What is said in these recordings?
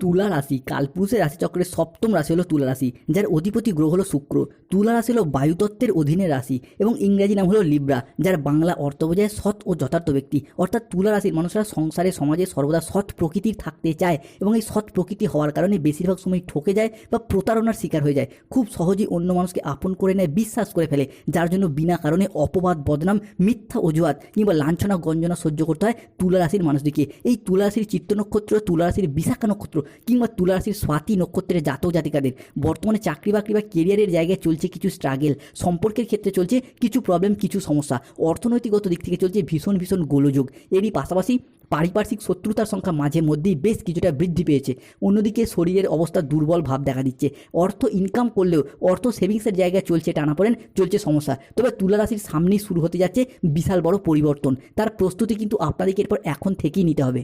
তুলা রাশি, কালপুরুষের রাশিচক্রের সপ্তম রাশি হলো তুলা রাশি, যার অধিপতি গ্রহ হলো শুক্র। তুলা রাশি হলো বায়ুতত্ত্বের অধীনে রাশি এবং ইংরেজি নাম হলো লিব্রা, যার বাংলা অর্থ বোঝায় সৎ ও যথার্থ ব্যক্তি। অর্থাৎ তুলা রাশির মানুষরা সংসারে, সমাজে সর্বদা সৎ প্রকৃতির থাকতে চায় এবং এই সৎ প্রকৃতি হওয়ার কারণে বেশিরভাগ সময় ঠকে যায় বা প্রতারণার শিকার হয়ে যায়। খুব সহজেই অন্য মানুষকে আপন করে নেয়, বিশ্বাস করে ফেলে, যার জন্য বিনা কারণে অপবাদ, বদনাম, মিথ্যা অজুহাত কিংবা লাঞ্ছনা, গঞ্জনা সহ্য করতে হয় তুলা রাশির মানুষদিকে। এই তুলা রাশির চিত্ত নক্ষত্র, তুলা রাশির বিশাখা নক্ষত্র কিংবা তুলা রাশির স্বাতি নক্ষত্রের জাতক জাতিকাদের। বর্তমানে চাকরি বাকরি বা কেরিয়ারের জায়গায় চলছে কিছু স্ট্রাগেল সম্পর্কের ক্ষেত্রে চলছে কিছু প্রবলেম কিছু সমস্যা। অর্থনৈতিকগত দিক থেকে চলছে ভীষণ ভীষণ গোলযোগ। এরই পাশাপাশি পারিপার্শ্বিক শত্রুতার সংখ্যা মাঝে মধ্যেই বেশ কিছুটা বৃদ্ধি পেয়েছে। অন্যদিকে শরীরের অবস্থা দুর্বল ভাব দেখা দিচ্ছে। অর্থ ইনকাম করলেও অর্থ সেভিংসের জায়গায় চলছে টানাপোড়েন চলছে সমস্যা। তবে তুলা রাশির সামনেই শুরু হতে যাচ্ছে বিশাল বড় পরিবর্তন। তার প্রস্তুতি কিন্তু আপনাদেরকে এরপর এখন থেকেই নিতে হবে।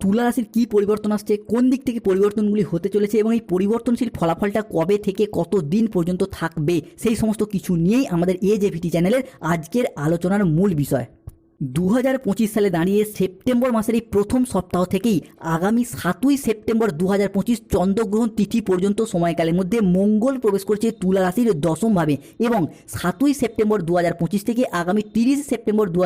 তুলা রাশির কী পরিবর্তন আসছে? কোন দিক থেকে পরিবর্তনগুলি হতে চলেছে? এবং এই পরিবর্তনশীল ফলাফলটা কবে থেকে কত দিন পর্যন্ত থাকবে? সেই সমস্ত কিছু নিয়েই আমাদের এ জেভিটি চ্যানেলের আজকের আলোচনার মূল বিষয়। দু হাজার পঁচিশ সালে দাঁড়িয়ে সেপ্টেম্বর মাসের এই প্রথম সপ্তাহ থেকেই আগামী সাতই সেপ্টেম্বর দু হাজার পঁচিশ চন্দ্রগ্রহণ তিথি পর্যন্ত সময়কালের মধ্যে মঙ্গল প্রবেশ করছে তুলা রাশির দশমভাবে এবং সাতই সেপ্টেম্বর দু হাজার পঁচিশ থেকে আগামী তিরিশ সেপ্টেম্বর দু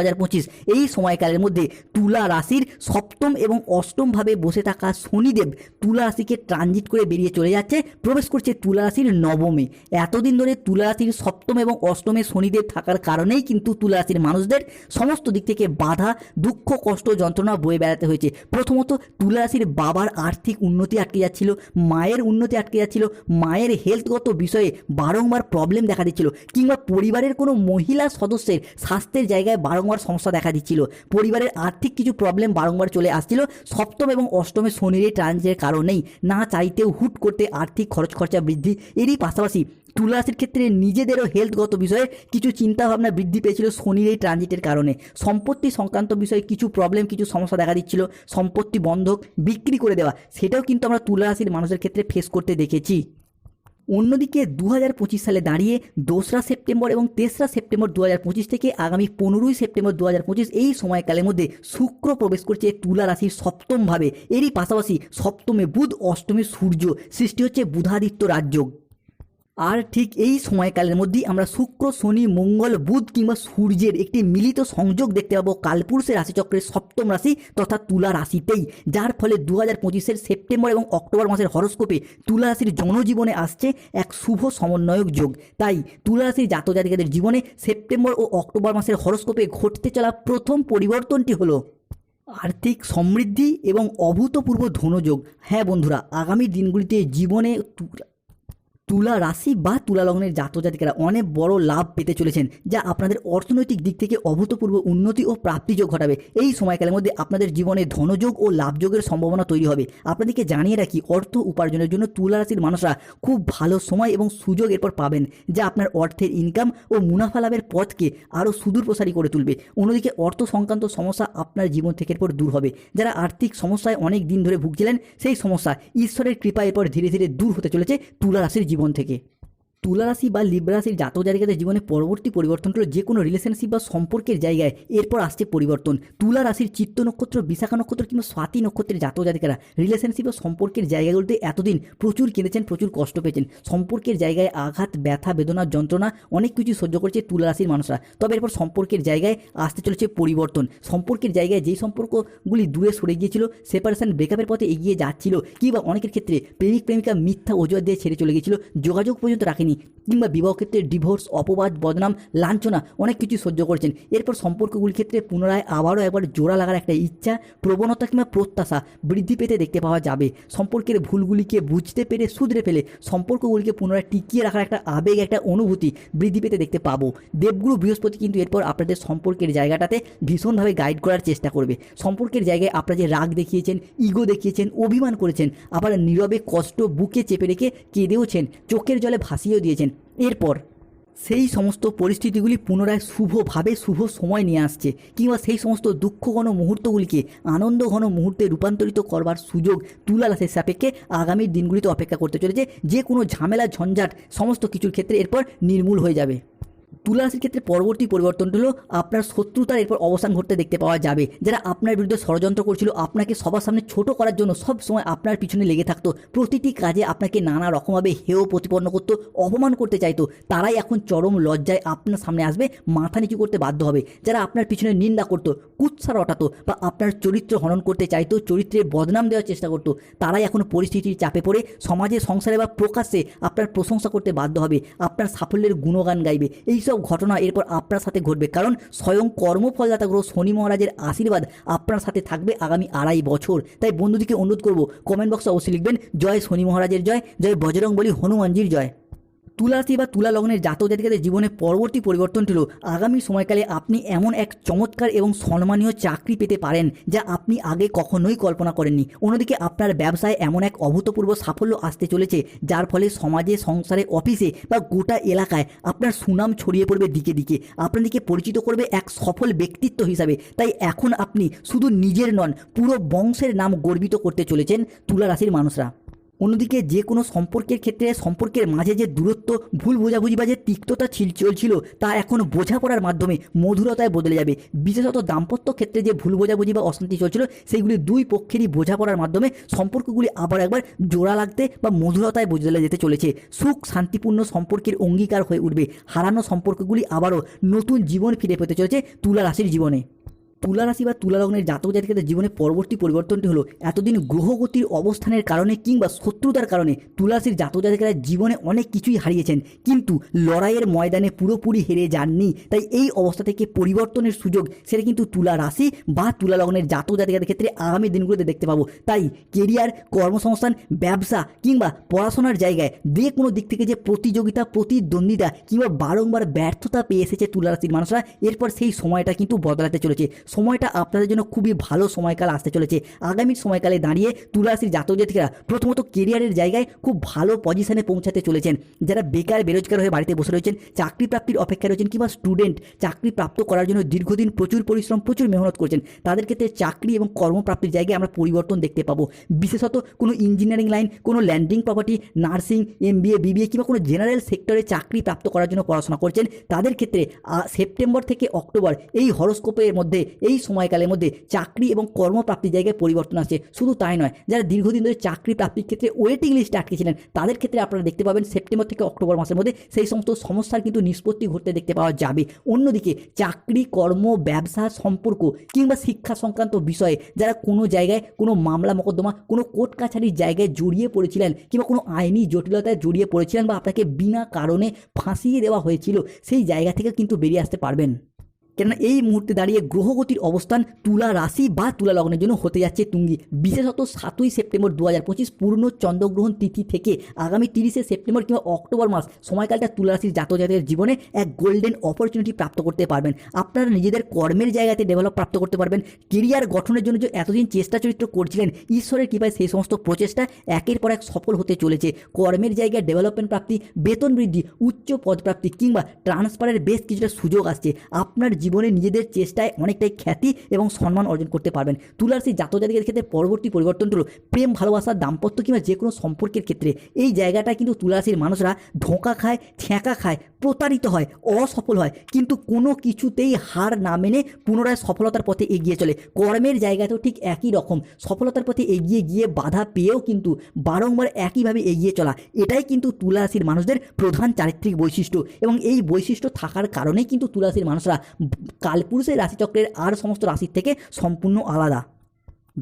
এই সময়কালের মধ্যে তুলা রাশির সপ্তম এবং অষ্টমভাবে বসে থাকা শনিদেব তুলা রাশিকে ট্রানজিট করে বেরিয়ে চলে যাচ্ছে, প্রবেশ করছে তুলা রাশির নবমে। এতদিন ধরে তুলা রাশির সপ্তম এবং অষ্টমে শনিদেব থাকার কারণেই কিন্তু তুলা রাশির মানুষদের সমস্ত দিক থেকে বাধা, দুঃখ, কষ্ট, যন্ত্রণা বয়ে বেড়াতে হয়েছে। প্রথমত তুলা বাবার আর্থিক উন্নতি আটকে যাচ্ছিল, মায়ের উন্নতি আটকে যাচ্ছিল, মায়ের হেলথগত বিষয়ে বারংবার প্রবলেম দেখা দিচ্ছিল কিংবা পরিবারের কোনো মহিলা সদস্যের স্বাস্থ্যের জায়গায় বারংবার সমস্যা দেখা দিচ্ছিল। পরিবারের আর্থিক কিছু প্রবলেম বারংবার চলে আসছিল। সপ্তম এবং অষ্টমে শনির এই ট্রানজিটের কারণেই, না চাইতেও হুট করতে আর্থিক খরচ খরচা বৃদ্ধি। এরই পাশাপাশি তুলা রাশির ক্ষেত্রে নিজেদেরও হেলথগত বিষয়ে কিছু চিন্তাভাবনা বৃদ্ধি পেয়েছিল শনির এই ট্রানজিটের কারণে। সম্পত্তি সংক্রান্ত বিষয়ে কিছু প্রবলেম কিছু সমস্যা দেখা দিচ্ছিল। সম্পত্তি বন্ধক বিক্রি করে দেওয়া, সেটাও কিন্তু আমরা তুলা রাশির মানুষের ক্ষেত্রে ফেস করতে দেখেছি। অন্যদিকে দু পঁচিশ সালে দাঁড়িয়ে দোসরা সেপ্টেম্বর এবং তেসরা সেপ্টেম্বর দু পঁচিশ থেকে আগামী পনেরোই সেপ্টেম্বর দু পঁচিশ এই সময়কালের মধ্যে শুক্র প্রবেশ করছে তুলা রাশির সপ্তমভাবে এরই পাশাপাশি সপ্তমে বুধ, অষ্টমে সূর্য, সৃষ্টি হচ্ছে বুধাদিত্য রাজযোগ। আর ঠিক এই সময়কালের মধ্যেই আমরা শুক্র, শনি, মঙ্গল, বুধ কিংবা সূর্যের একটি মিলিত সংযোগ দেখতে পাবো কালপুরুষের রাশিচক্রের সপ্তম রাশি তথা তুলা রাশিতেই, যার ফলে দু হাজার পঁচিশের সেপ্টেম্বর এবং অক্টোবর মাসের হরস্কোপে তুলা রাশির জনজীবনে আসছে এক শুভ সমন্বয়ক যোগ। তাই তুলা রাশির জাতজাতিকাদের জীবনে সেপ্টেম্বর ও অক্টোবর মাসের হরস্কোপে ঘটতে চলা প্রথম পরিবর্তনটি হলো আর্থিক সমৃদ্ধি এবং অভূতপূর্ব ধনযোগ। হ্যাঁ বন্ধুরা, আগামী দিনগুলিতে জীবনে তুলা রাশি বা তুলা লগ্নের জাতজাতিকারা অনেক বড় লাভ পেতে চলেছেন, যা আপনাদের অর্থনৈতিক দিক থেকে অভূতপূর্ব উন্নতি ও প্রাপ্তিযোগ ঘটাবে। এই সময়কালের মধ্যে আপনাদের জীবনে ধনযোগ ও লাভযোগের সম্ভাবনা তৈরি হবে। আপনাদেরকে জানিয়ে রাখি, অর্থ উপার্জনের জন্য তুলা রাশির মানুষরা খুব ভালো সময় এবং সুযোগ এরপর পাবেন, যা আপনার অর্থের ইনকাম ও মুনাফা লাভের পথকে আরও সুদূর প্রসারী করে তুলবে। অন্যদিকে অর্থ সংক্রান্ত সমস্যা আপনার জীবন থেকে এরপর দূর হবে। যারা আর্থিক সমস্যায় অনেক দিন ধরে ভুগছিলেন, সেই সমস্যা ঈশ্বরের কৃপা এরপর ধীরে ধীরে দূর হতে চলেছে তুলা রাশির জীবন থেকে তুলা রাশি বা লিব্রা রাশির জাতক জাতিকাদের জীবনে পরবর্তী পরিবর্তন হলো যে কোনো রিলেশনশিপ বা সম্পর্কের জায়গায় এরপর আসছে পরিবর্তন। তুলা রাশির চিত্ত নক্ষত্র, বিশাখা নক্ষত্র কিংবা স্বাতি নক্ষত্রের জাতক জাতিকারা রিলেশনশিপ বা সম্পর্কের জায়গাগুলোতে এতদিন প্রচুর কেঁদেছেন, প্রচুর কষ্ট পেয়েছেন। সম্পর্কের জায়গায় আঘাত, ব্যথা, বেদনা, যন্ত্রণা অনেক কিছু সহ্য করছে তুলা রাশির মানুষরা। তবে এরপর সম্পর্কের জায়গায় আসতে চলেছে পরিবর্তন। সম্পর্কের জায়গায় যেই সম্পর্কগুলি দূরে সরে গিয়েছিল সেপারেশন ব্রেকআপের পথে এগিয়ে যাচ্ছিল, কিংবা অনেকের ক্ষেত্রে প্রেমিক প্রেমিকা মিথ্যা অজুহাত দিয়ে ছেড়ে চলে গিয়েছিল, যোগাযোগ পর্যন্ত রাখেনি। কিংবা বিবাহ ক্ষেত্রে ডিভোর্স অপবাদ, বদনাম, লাঞ্ছনা অনেক কিছু সহ্য করছেন। এরপর সম্পর্কগুলির ক্ষেত্রে পুনরায় আবারও একবার জোড়া লাগার একটা ইচ্ছা, প্রবণতা কিংবা প্রত্যাশা বৃদ্ধি পেতে দেখতে পাওয়া যাবে। সম্পর্কের ভুলগুলিকে বুঝতে পেরে শুধরে ফেলে সম্পর্কগুলিকে পুনরায় টিকিয়ে রাখার একটা আবেগ, একটা অনুভূতি বৃদ্ধি পেতে দেখতে পাবো। দেবগুরু বৃহস্পতি কিন্তু এরপর আপনাদের সম্পর্কের জায়গাটাতে ভীষণভাবে গাইড করার চেষ্টা করবে। সম্পর্কের জায়গায় আপনারা যে রাগ দেখিয়েছেন ইগো দেখিয়েছেন, অভিমান করেছেন, আবার নীরবে কষ্ট বুকে চেপে রেখে কেঁদেওছেন, চোখের জলে ভাসিয়েও দিয়েছেন। এরপর সেই সমস্ত পরিস্থিতিগুলি পুনরায় শুভভাবে শুভ সময় নিয়ে আসছে, কিংবা সেই সমস্ত দুঃখ ঘন মুহূর্তগুলিকে আনন্দ ঘন মুহূর্তে রূপান্তরিত করবার সুযোগ তুলা রাশির সাপেক্ষে আগামী দিনগুলিতে অপেক্ষা করতে চলেছে। যে কোনো ঝামেলা, ঝঞ্ঝাট, সমস্ত কিছুর ক্ষেত্রে এরপর নির্মূল হয়ে যাবে। তুলা রাশির ক্ষেত্রে পরবর্তী পরিবর্তনটা হলো আপনার শত্রুতার এরপর অবসান ঘটতে দেখতে পাওয়া যাবে। যারা আপনার বিরুদ্ধে ষড়যন্ত্র করছিল, আপনাকে সবার সামনে ছোট করার জন্য সব সময় আপনার পিছনে লেগে থাকতো। প্রতিটি কাজে আপনাকে নানা রকমভাবে হেয় প্রতিপন্ন করতো, অপমান করতে চাইতো। তারাই এখন চরম লজ্জায় আপনার সামনে আসবে, মাথা নিচু করতে বাধ্য হবে। যারা আপনার পিছনে নিন্দা করতো কুৎসা রটাতো বা আপনার চরিত্র হনন করতে চাইতো চরিত্রের বদনাম দেওয়ার চেষ্টা করতো, তারাই এখন পরিস্থিতির চাপে পড়ে সমাজে সংসারে বা প্রকাশ্যে আপনার প্রশংসা করতে বাধ্য হবে, আপনার সাফল্যের গুণগান গাইবে। এইসব ঘটনা এরপর আপনার সাথে ঘটবে। কারণ স্বয়ং কর্মফলদাতা গ্রহ শনি মহারাজের আশীর্বাদ আপনার সাথে থাকবে আগামী আড়াই বছর। তাই বন্ধুদিকে অনুরোধ করব কমেন্ট বক্সে অবশ্যই লিখবেন, জয় শনি মহারাজের জয় জয় বজরং বলি হনুমানজির জয়। তুলা রাশি বা তুলা লগ্নের জাতক জাতিকাদের জীবনে পরবর্তী পরিবর্তন হলো আগামী সময়কালে আপনি এমন এক চমৎকার এবং সম্মানীয় চাকরি পেতে পারেন, যা আপনি আগে কখনোই কল্পনা করেননি। অন্যদিকে আপনার ব্যবসায় এমন এক অভূতপূর্ব সাফল্য আসতে চলেছে, যার ফলে সমাজে, সংসারে, অফিসে বা গোটা এলাকায় আপনার সুনাম ছড়িয়ে পড়বে দিকে দিকে। আপনাদেরকে পরিচিত করবে এক সফল ব্যক্তিত্ব হিসাবে। তাই এখন আপনি শুধু নিজের নন, পুরো বংশের নাম গর্বিত করতে চলেছেন তুলা রাশির মানুষরা। অন্যদিকে যে কোনো সম্পর্কের ক্ষেত্রে সম্পর্কের মাঝে যে দূরত্ব, ভুল বোঝাবুঝি বা যে তিক্ততা ছিল চলছিল তা এখন বোঝাপড়ার মাধ্যমে মধুরতায় বদলে যাবে। বিশেষত দাম্পত্য ক্ষেত্রে যে ভুল বোঝাবুঝি বা অশান্তি চলছিল সেইগুলি দুই পক্ষেরই বোঝাপড়ার মাধ্যমে সম্পর্কগুলি আবার একবার জোড়া লাগতে বা মধুরতায় বদলে যেতে চলেছে। সুখ, শান্তিপূর্ণ সম্পর্কের অঙ্গীকার হয়ে উঠবে। হারানো সম্পর্কগুলি আবারও নতুন জীবন ফিরে পেতে চলেছে তুলা রাশির জীবনে। তুলা রাশি বা তুলা লগ্নের জাতক জাতিকাদের জীবনে পরবর্তী পরিবর্তনটি হলো এতদিন গ্রহগতির অবস্থানের কারণে কিংবা শত্রুতার কারণে তুলা রাশির জাতক জাতিকারা জীবনে অনেক কিছুই হারিয়েছেন। কিন্তু লড়াইয়ের ময়দানে পুরোপুরি হেরে যাননি। তাই এই অবস্থা থেকে পরিবর্তনের সুযোগ সেটা কিন্তু তুলা রাশি বা তুলা লগ্নের জাতক জাতিকাদের ক্ষেত্রে আগামী দিনগুলোতে দেখতে পাবো। তাই কেরিয়ার, কর্মসংস্থান, ব্যবসা কিংবা পড়াশোনার জায়গায় যে কোনো দিক থেকে যে প্রতিযোগিতা, প্রতিদ্বন্দ্বিতা কিংবা বারংবার ব্যর্থতা পেয়ে এসেছে তুলা রাশির মানুষরা, এরপর সেই সময়টা কিন্তু বদলাতে চলেছে। সময়টা আপনাদের জন্য খুবই ভালো সময়কাল আসতে চলেছে। আগামী সময়কালে দাঁড়িয়ে তুলা রাশির জাতক জাতিকারা প্রথমত কেরিয়ারের জায়গায় খুব ভালো পজিশনে পৌঁছাতে চলেছেন। যারা বেকার, বেরোজগার হয়ে বাড়িতে বসে রয়েছেন, চাকরি প্রাপ্তির অপেক্ষায় রয়েছেন কিংবা স্টুডেন্ট চাকরি প্রাপ্ত করার জন্য দীর্ঘদিন প্রচুর পরিশ্রম, প্রচুর মেহনত করছেন, তাদের ক্ষেত্রে চাকরি এবং কর্মপ্রাপ্তির জায়গায় আমরা পরিবর্তন দেখতে পাবো। বিশেষত কোনো ইঞ্জিনিয়ারিং লাইন কোনো landing property nursing M MBA BBA কিংবা কোনো জেনারেল সেক্টরে চাকরি প্রাপ্ত করার জন্য পড়াশোনা করছেন, তাদের ক্ষেত্রে সেপ্টেম্বর থেকে অক্টোবর এই হরস্কোপের মধ্যে এই সময়কালের মধ্যে চাকরি এবং কর্মপ্রাপ্তির জায়গায় পরিবর্তন আসছে শুধু তাই নয়, যারা দীর্ঘদিন ধরে চাকরি প্রাপ্তির ক্ষেত্রে ওয়েটিং লিস্টে আটকেছিলেন তাদের ক্ষেত্রে আপনারা দেখতে পাবেন সেপ্টেম্বর থেকে অক্টোবর মাসের মধ্যে সেই সমস্ত সমস্যার কিন্তু নিষ্পত্তি ঘটতে দেখতে পাওয়া যাবে। অন্যদিকে চাকরি, কর্ম, ব্যবসা সম্পর্ক কিংবা শিক্ষা সংক্রান্ত বিষয়ে যারা কোনো জায়গায় কোনো মামলা মোকদ্দমা, কোনো কোর্ট কাছারির জায়গায় জড়িয়ে পড়েছিলেন কিংবা কোনো আইনি জটিলতায় জড়িয়ে পড়েছিলেন বা আপনাকে বিনা কারণে ফাঁসিয়ে দেওয়া হয়েছিল, সেই জায়গা থেকে কিন্তু বেরিয়ে আসতে পারবেন। কেননা এই মুহূর্তে দাঁড়িয়ে গ্রহগতির অবস্থান তুলা রাশি বা তুলা লগ্নের জন্য হতে যাচ্ছে তুঙ্গি। বিশেষত সাতই সেপ্টেম্বর দু হাজার পঁচিশ পূর্ণ চন্দ্রগ্রহণ তিথি থেকে আগামী তিরিশে সেপ্টেম্বর কিংবা অক্টোবর মাস সময়কালটা তুলা রাশির জাতক জাতকের জীবনে এক গোল্ডেন অপরচুনিটি প্রাপ্ত করতে পারবেন। আপনারা নিজেদের কর্মের জায়গাতে ডেভেলপ প্রাপ্ত করতে পারবেন। কেরিয়ার গঠনের জন্য যে এতদিন চেষ্টা চরিত্র করছিলেন, ঈশ্বরের কৃপায় সেই সমস্ত প্রচেষ্টা একের পর এক সফল হতে চলেছে। কর্মের জায়গায় ডেভেলপমেন্ট প্রাপ্তি, বেতন বৃদ্ধি, উচ্চ পদপ্রাপ্তি কিংবা ট্রান্সফারের বেশ কিছুটা সুযোগ আসছে। আপনার জীবনে নিজেদের চেষ্টায় অনেকটাই খ্যাতি এবং সম্মান অর্জন করতে পারবেন। তুলার সেই জাতক জাতিকের ক্ষেত্রে পরবর্তী পরিবর্তনটি হলো প্রেম ভালোবাসা দাম্পত্য কিংবা যে কোনো সম্পর্কের ক্ষেত্রে। এই জায়গাটা কিন্তু তুলারাশির মানুষরা ধোঁকা খায়, ছ্যাঁকা খায়, প্রতারিত হয়, অসফল হয়। কিন্তু কোনো কিছুতেই হার না মেনে পুনরায় সফলতার পথে এগিয়ে চলে। কর্মের জায়গাতেও ঠিক একই রকম। সফলতার পথে এগিয়ে গিয়ে বাধা পেয়েও কিন্তু বারংবার একইভাবে এগিয়ে চলা। এটাই কিন্তু তুলা রাশির মানুষদের প্রধান চারিত্রিক বৈশিষ্ট্য। এবং এই বৈশিষ্ট্য থাকার কারণেই কিন্তু তুলা রাশির মানুষরা কালপুরুষের রাশিচক্রের আর সমস্ত রাশির থেকে সম্পূর্ণ আলাদা।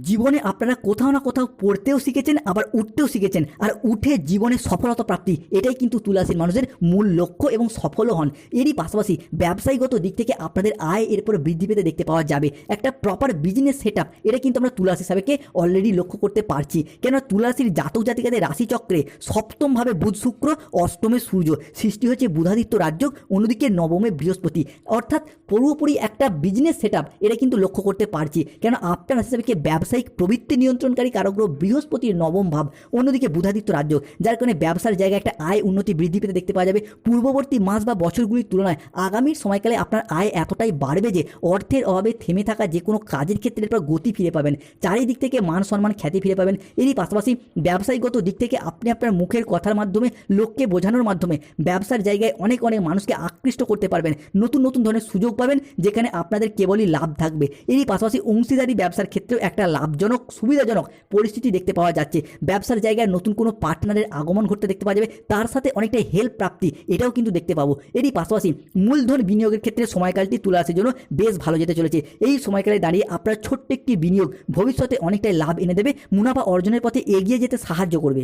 জীবনে আপনারা কোথাও না কোথাও পড়তেও শিখেছেন, আবার উঠতেও শিখেছেন। আর উঠে জীবনে সফলতা প্রাপ্তি, এটাই কিন্তু তুলাসীর মানুষের মূল লক্ষ্য এবং সফলও হন। এরই পাশাপাশি ব্যবসায়ীগত দিক থেকে আপনাদের আয় এরপর বৃদ্ধি পেতে দেখতে পাওয়া যাবে। একটা প্রপার বিজনেস সেট এটা কিন্তু আমরা তুলাসী সাহেবকে অলরেডি লক্ষ্য করতে পারছি। কেন তুলাসীর জাতক জাতিকাদের রাশিচক্রে সপ্তমভাবে বুধ শুক্র, অষ্টমে সূর্য। সৃষ্টি হচ্ছে বুধাদিত্য রাজ্য অন্যদিকে নবমে বৃহস্পতি। অর্থাৎ পুরোপুরি একটা বিজনেস সেট এটা কিন্তু লক্ষ্য করতে পারছি। কেন আপনার রাশি সাহেবকে ব্যবসায়িক প্রবৃত্তি নিয়ন্ত্রণকারী কারগ্রহ বৃহস্পতির নবম ভাব, অন্যদিকে বুধাদিত্য রাজ্য, যার কারণে ব্যবসার জায়গায় একটা আয় উন্নতি বৃদ্ধি পেতে দেখতে পাওয়া যাবে। পূর্ববর্তী মাস বা বছরগুলির তুলনায় আগামী সময়কালে আপনার আয় এতটাই বাড়বে যে অর্থের অভাবে থেমে থাকা যে কোনো কাজের ক্ষেত্রে এরপর গতি ফিরে পাবেন। চারিদিক থেকে মান সম্মান খ্যাতি ফিরে পাবেন। এরই পাশাপাশি ব্যবসায়িকগত দিক থেকে আপনি আপনার মুখের কথার মাধ্যমে, লোককে বোঝানোর মাধ্যমে ব্যবসার জায়গায় অনেক অনেক মানুষকে আকৃষ্ট করতে পারবেন। নতুন নতুন ধরনের সুযোগ পাবেন, যেখানে আপনাদের কেবলই লাভ থাকবে। এরই পাশাপাশি অংশীদারি ব্যবসার ক্ষেত্রেও একটা লাভজনক, সুবিধাজনক পরিস্থিতি দেখতে পাওয়া যাচ্ছে। ব্যবসার জায়গায় নতুন কোনো পার্টনারের আগমন ঘটতে দেখতে পাওয়া যাবে। তার সাথে অনেকটাই হেল্প প্রাপ্তি, এটাও কিন্তু দেখতে পাবো। এরই পাশাপাশি মূলধন বিনিয়োগের ক্ষেত্রে সময়কালটি তুলে আসার জন্য বেশ ভালো যেতে চলেছে। এই সময়কালে দাঁড়িয়ে আপনার ছোট্ট একটি বিনিয়োগ ভবিষ্যতে অনেকটাই লাভ এনে দেবে। মুনাফা অর্জনের পথে এগিয়ে যেতে সাহায্য করবে।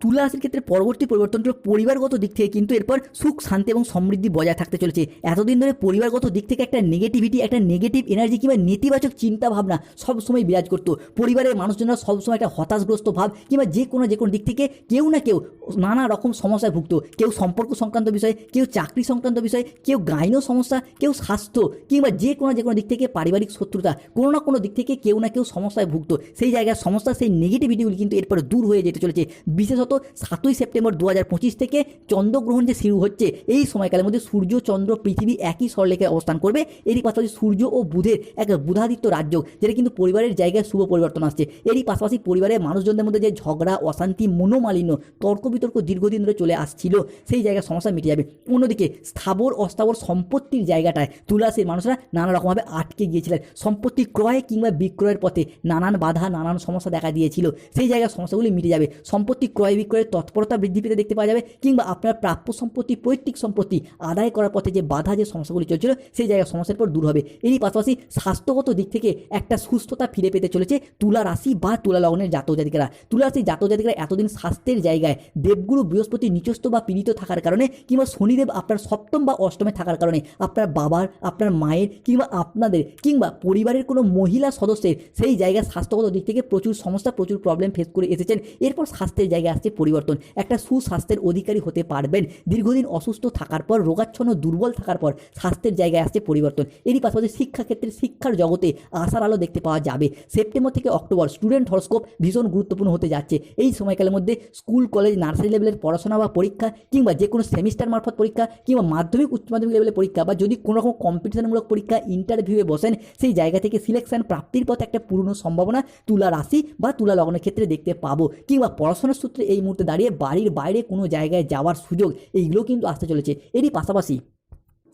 তুলা রাশির ক্ষেত্রে পরবর্তী পরিবর্তন হলো পরিবারগত দিক থেকে কিন্তু এরপর সুখ, শান্তি এবং সমৃদ্ধি বজায় থাকতে চলেছে। এতদিন ধরে পরিবারগত দিক থেকে একটা নেগেটিভিটি একটা নেগেটিভ এনার্জি কিংবা নেতিবাচক চিন্তা ভাবনা সবসময় বিরাজ করতো। পরিবারের মানুষজনরা সবসময় একটা হতাশগ্রস্ত ভাব কিংবা যে কোনো যে কোনো দিক থেকে কেউ না কেউ নানা রকম সমস্যায় ভুগতো। কেউ সম্পর্ক সংক্রান্ত বিষয়ে, কেউ চাকরি সংক্রান্ত বিষয়ে, কেউ গাইন সমস্যা, কেউ স্বাস্থ্য কিংবা যে কোনো যে কোনো দিক থেকে পারিবারিক শত্রুতা। কোনো না কোনো দিক থেকে কেউ না কেউ সমস্যায় ভুগতো। সেই জায়গায় সমস্যা, সেই নেগেটিভিটিগুলি কিন্তু এরপরে দূর হয়ে যেতে চলেছে। বিশেষত সাতই সেপ্টেম্বর দু হাজার পঁচিশ থেকে চন্দ্রগ্রহণ যে শুরু হচ্ছে, এই সময়কালের মধ্যে সূর্য, চন্দ্র, পৃথিবী একই সরলেখে অবস্থান করবে। এরই পাশাপাশি সূর্য ও বুধের এক বুধাদিত্য রাজ্য, যেটা কিন্তু পরিবারের জায়গায় শুভ পরিবর্তন আসছে। এরই পাশাপাশি পরিবারের মানুষজনদের মধ্যে যে ঝগড়া, অশান্তি, মনোমালিন্য তর্ক বিতর্ক দীর্ঘদিন ধরে চলে আসছিল, সেই জায়গায় সমস্যা মিটে যাবে। অন্যদিকে স্থাবর, অস্থাবর সম্পত্তির জায়গাটায় তুলাসীর মানুষরা নানা রকমভাবে আটকে গিয়েছিলেন। সম্পত্তি ক্রয় কিংবা বিক্রয়ের পথে নানান বাধা, নানান সমস্যা দেখা দিয়েছিল। সেই জায়গায় সমস্যাগুলি মিটে যাবে। সম্পত্তি ক্রয় বিক্রয়ের তৎপরতা বৃদ্ধি পেতে দেখতে পাওয়া যাবে, কিংবা আপনার প্রাপ্য সম্পত্তি, পৈতৃক সম্পত্তি আদায় করার পথে যে বাধা যে সমস্যাগুলি চলছিল, সেই জায়গায় সমস্যার পর দূর হবে। এরই পাশাপাশি স্বাস্থ্যগত দিক থেকে একটা সুস্থতা ফিরে পেতে চলেছে তুলা রাশি বা তুলা লগ্নের জাতক জাতিকারা। তুলা রাশি জাতক জাতিকারা এতদিন স্বাস্থ্যের জায়গায়, দেবগুরু বৃহস্পতি নিচস্থ বা পীড়িত থাকার কারণে, কিংবা শনিদেব আপনার সপ্তম বা অষ্টমে থাকার কারণে, আপনার বাবার, আপনার মায়ের, কিংবা আপনাদের, কিংবা পরিবারের কোনো মহিলা সদস্যের সেই জায়গায় স্বাস্থ্যগত দিক থেকে প্রচুর সমস্যা, প্রচুর প্রবলেম ফেস করে এসেছেন। এরপর স্বাস্থ্যের জায়গায় আসছে পরিবর্তন। একটা সুস্বাস্থ্যের অধিকারী হতে পারবেন। দীর্ঘদিন অসুস্থ থাকার পর, রোগাচ্ছন্ন, দুর্বল থাকার পর স্বাস্থ্যের জায়গায় আসছে পরিবর্তন। এরই পাশাপাশি শিক্ষাক্ষেত্রে শিক্ষার জগতে আশার আলো দেখতে পাওয়া যাবে। সেপ্টেম্বর থেকে অক্টোবর স্টুডেন্ট হরস্কোপ ভীষণ গুরুত্বপূর্ণ হতে যাচ্ছে। এই সময়কালের মধ্যে স্কুল, কলেজ, নার্সারি লেভেলের পড়াশোনা বা পরীক্ষা কিংবা যে কোনো সেমিস্টার মারফত পরীক্ষা কিংবা মাধ্যমিক, উচ্চ মাধ্যমিক লেভেলের পরীক্ষা বা যদি কোনো রকম কম্পিটিশনমূলক পরীক্ষা, ইন্টারভিউয়ে বসেন, সেই জায়গা থেকে সিলেকশন প্রাপ্তির পথে একটা পূর্ণ সম্ভাবনা তুলা রাশি বা তুলা লগ্নের ক্ষেত্রে দেখতে পাবো। কিংবা পড়াশোনার সূত্রে এই মুহূর্তে দাঁড়িয়ে বাড়ির বাইরে কোনো জায়গায় যাওয়ার সুযোগ এইগুলো কিন্তু আসতে চলেছে। এরই পাশাপাশি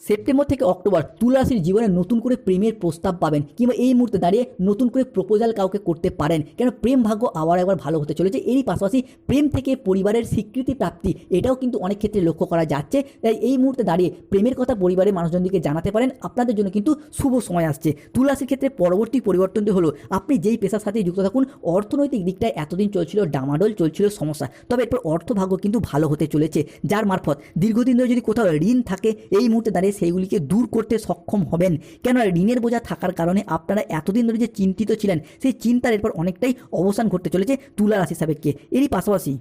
সেপ্টেম্বর থেকে অক্টোবর তুলা রাশির জীবনে নতুন করে প্রেমের প্রস্তাব পাবেন কিংবা এই মুহূর্তে দাঁড়িয়ে নতুন করে প্রপোজাল কাউকে করতে পারেন। কেন? প্রেম ভাগ্য আবার একবার ভালো হতে চলেছে। এরই পাশাপাশি প্রেম থেকে পরিবারের স্বীকৃতি প্রাপ্তি, এটাও কিন্তু অনেক ক্ষেত্রে লক্ষ্য করা যাচ্ছে। তাই এই মুহূর্তে দাঁড়িয়ে প্রেমের কথা পরিবারের মানুষজনকে জানাতে পারেন। আপনাদের জন্য কিন্তু শুভ সময় আসছে। তুলা রাশির ক্ষেত্রে পরবর্তী পরিবর্তনটি হলো, আপনি যেই পেশার সাথে যুক্ত থাকুন, অর্থনৈতিক দিকটায় এতদিন চলছিল ডামাডোল, চলছিল সমস্যা। তবে এরপর অর্থভাগ্য কিন্তু ভালো হতে চলেছে। যার মারফত দীর্ঘদিন ধরে যদি কোথাও ঋণ থাকে, এই মুহূর্তে দাঁড়িয়ে সেইগুলিকে দূর করতে সক্ষম হবেন। কেন ঋণের বোঝা থাকার কারণে আপনারা এতদিন ধরে যে চিন্তিত ছিলেন, সেই চিন্তার এরপর অনেকটাই অবসান ঘটতে চলেছে তুলা রাশি সাপেক্ষে। এরই পাশাপাশি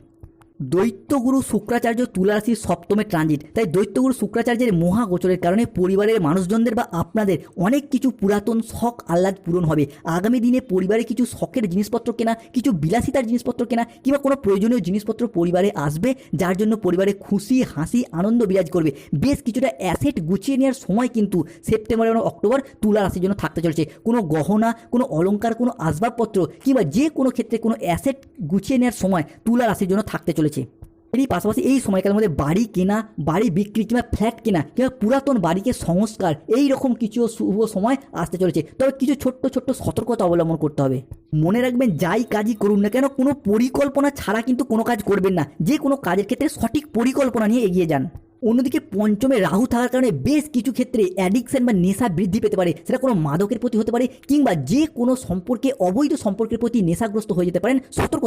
দৈত্যগুরু শুক্রাচার্য তুলা রাশির সপ্তমে ট্রানজিট তাই দৈত্যগুরু শুক্রাচার্যের মহাগোচরের কারণে পরিবারের মানুষজনদের বা আপনাদের অনেক কিছু পুরাতন শখ আহ্লাদ পূরণ হবে। আগামী দিনে পরিবারে কিছু শখের জিনিসপত্র কেনা, কিছু বিলাসিতার জিনিসপত্র কেনা, কিংবা কোনো প্রয়োজনীয় জিনিসপত্র পরিবারে আসবে, যার জন্য পরিবারে খুশি, হাসি, আনন্দ বিরাজ করবে। বেশ কিছুটা অ্যাসেট গুছিয়ে নেওয়ার সময় কিন্তু সেপ্টেম্বর এবং অক্টোবর তুলা রাশির জন্য থাকতে চলেছে। কোনো গহনা, কোনো অলঙ্কার কোনো আসবাবপত্র, কিংবা যে কোনো ক্ষেত্রে কোনো অ্যাসেট গুছিয়ে নেওয়ার সময় তুলা রাশির জন্য থাকতে চলেছে। এরই পাশাপাশি এই সময়কালের মধ্যে বাড়ি কেনা, বাড়ি বিক্রি কিংবা ফ্ল্যাট কেনা কিংবা পুরাতন বাড়িকে সংস্কার এই রকম কিছু শুভ সময় আসতে চলেছে। তবে কিছু ছোট্ট ছোট্ট সতর্কতা অবলম্বন করতে হবে। মনে রাখবেন, যাই কাজই করুন না কেন, কোনো পরিকল্পনা ছাড়া কিন্তু কোনো কাজ করবেন না। যে কোনো কাজের ক্ষেত্রে সঠিক পরিকল্পনা নিয়ে এগিয়ে যান। অন্যদিকে পঞ্চমে রাহু থাকার কারণে বেশ কিছু ক্ষেত্রে অ্যাডিকশন বা নেশা বৃদ্ধি পেতে পারে। সেটা কোনো মাদকের প্রতি হতে পারে কিংবা যে কোনো সম্পর্কে, অবৈধ সম্পর্কের প্রতি নেশাগ্রস্ত হয়ে যেতে পারেন। সতর্ক